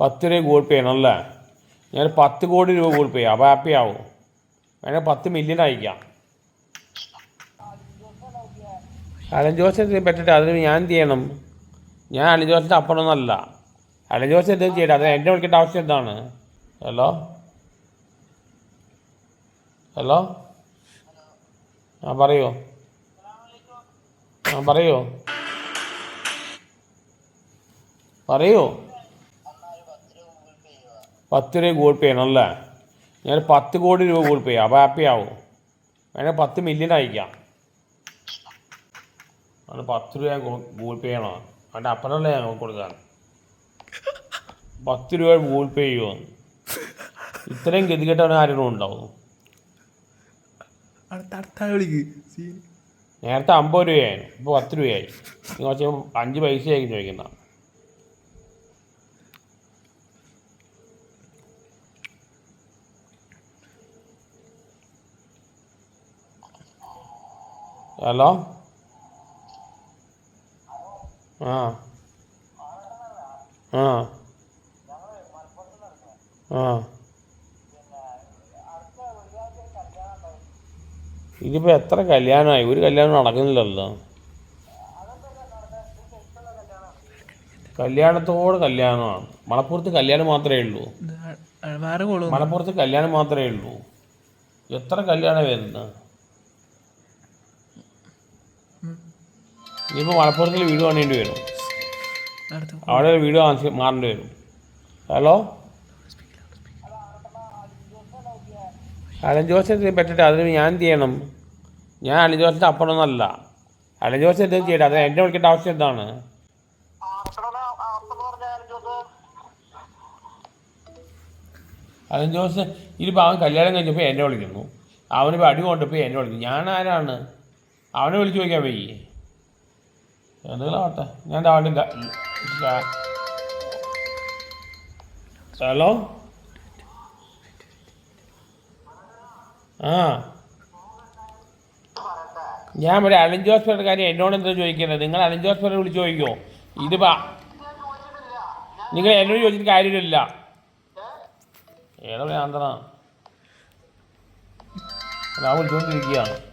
പത്ത് രൂപ ഗൂഗിൾ പേ ചെയ്യണമല്ലേ ഞാൻ പത്ത് കോടി രൂപ ഗൂഗിൾ പേ ചെയ്യാം അപ്പോൾ ഹാപ്പി ആവും. വേണേൽ പത്ത് മില്യൺ അയക്കാം. അലൻ ജോസിനെ പറ്റിട്ട് അതിന് ഞാൻ എന്ത് ചെയ്യണം? ഞാൻ അലൻ ജോസിന്റെ അപ്പനൊന്നല്ല. അലൻ ജോസ് എന്തെങ്കിലും ചെയ്യട്ടെ അതിന് എന്നെ വിളിക്കേണ്ട ആവശ്യം എന്താണ്? ഹലോ? ഹലോ? ആ പറയൂ. ആ പറയൂ. പറയൂ. പത്ത് രൂപ ഗൂഗിൾ പേ ചെയ്യണമല്ലേ ഞാൻ പത്ത് കോടി രൂപ ഗൂഗിൾ പേ ചെയ്യാം. അപ്പോൾ ഹാപ്പി ആവും. വേണേൽ പത്ത് മില്യൺ അയക്കാം. അത് പത്ത് രൂപ ഗൂഗിൾ പേ ചെയ്യണോ അവന്റെ അപ്പനല്ലേ ഞാൻ കൊടുക്കാൻ. പത്ത് രൂപ ഗൂഗിൾ പേ ചെയ്യുമോ ഇത്രയും ഗതികെട്ടവൻ ആരെങ്കിലും ഉണ്ടാവും. നേരത്തെ അമ്പത് രൂപയായിരുന്നു ഇപ്പോൾ പത്ത് രൂപയായി. കുറച്ച് അഞ്ച് പൈസയായിരിക്കും ചോദിക്കുന്ന. ഹലോ? ആ. ആ. ആ. ഇതിപ്പോൾ എത്ര കല്യാണമായി? ഒരു കല്യാണം നടക്കുന്നില്ലല്ലോ. കല്യാണത്തോട് കല്യാണമാണ്. മണപ്പുറത്ത് കല്യാണം മാത്രമേ ഉള്ളൂ. മലപ്പുറത്ത് കല്യാണം മാത്രമേ ഉള്ളൂ. എത്ര കല്യാണം വരുന്നത് ഇനിയിപ്പോൾ മലപ്പുറത്തിൽ വീട് പണിയേണ്ടി വരും. അവിടെ ഒരു വീട് വാങ്ങിച്ച് മാറേണ്ടി വരും. ഹലോ? അലൻ ജോസിനെ പറ്റിയിട്ട് അതിന് ഞാൻ എന്ത് ചെയ്യണം? ഞാൻ അലൻ ജോസിന്റെ അപ്പുറമൊന്നല്ല അലൻ ജോസ് എന്തെങ്കിലും ചെയ്യട്ടെ അത് എന്നെ വിളിക്കേണ്ട ആവശ്യം എന്താണ്? അലൻ ജോസ് ഇതിപ്പോൾ അവൻ കല്യാണം കഴിഞ്ഞപ്പോൾ എന്നെ വിളിക്കുന്നു. അവനിപ്പോൾ അടി കൊണ്ടപ്പോൾ എന്നെ വിളിക്കുന്നു. ഞാൻ ആരാണ്? അവനെ വിളിച്ച് ചോദിക്കാൻ വയ്യേ. എന്തെങ്കിലും ഞാൻ ഹലോ? ആ. ഞാൻ ഒരു അലൻ ജോസ് പറഞ്ഞ കാര്യം എന്നോട് എന്താ ചോദിക്കുന്നത്? നിങ്ങൾ അലൻ ജോസ് പറഞ്ഞ വിളിച്ച് ചോദിക്കുമോ ഇതിപ്പോൾ നിങ്ങൾ എന്നോട് ചോദിച്ചിട്ട് കാര്യമില്ല. ഏതോ ഞാൻ ഞാൻ വിളിച്ചുകൊണ്ടിരിക്കുകയാണ്